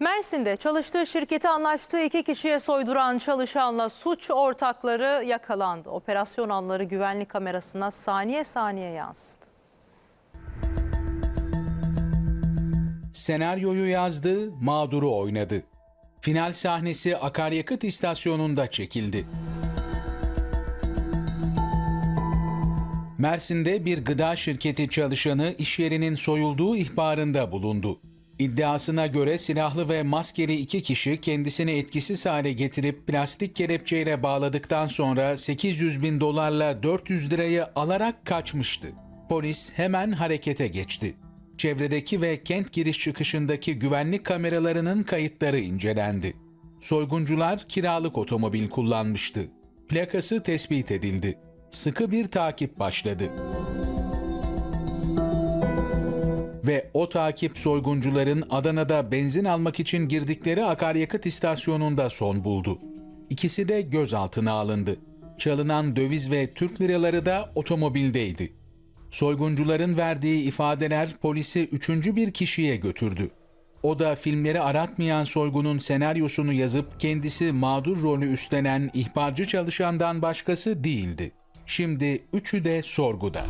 Mersin'de çalıştığı şirketi anlaştığı iki kişiye soyduran çalışanla suç ortakları yakalandı. Operasyon anları güvenlik kamerasına saniye saniye yansıdı. Senaryoyu yazdı, mağduru oynadı. Final sahnesi akaryakıt istasyonunda çekildi. Mersin'de bir gıda şirketi çalışanı iş yerinin soyulduğu ihbarında bulundu. İddiasına göre silahlı ve maskeli iki kişi kendisini etkisiz hale getirip plastik kelepçeyle bağladıktan sonra 800 bin dolarla 400 lirayı alarak kaçmıştı. Polis hemen harekete geçti. Çevredeki ve kent giriş çıkışındaki güvenlik kameralarının kayıtları incelendi. Soyguncular kiralık otomobil kullanmıştı. Plakası tespit edildi. Sıkı bir takip başladı. Ve o takip soyguncuların Adana'da benzin almak için girdikleri akaryakıt istasyonunda son buldu. İkisi de gözaltına alındı. Çalınan döviz ve Türk liraları da otomobildeydi. Soyguncuların verdiği ifadeler polisi üçüncü bir kişiye götürdü. O da filmleri aratmayan soygunun senaryosunu yazıp kendisi mağdur rolü üstlenen ihbarcı çalışandan başkası değildi. Şimdi üçü de sorguda.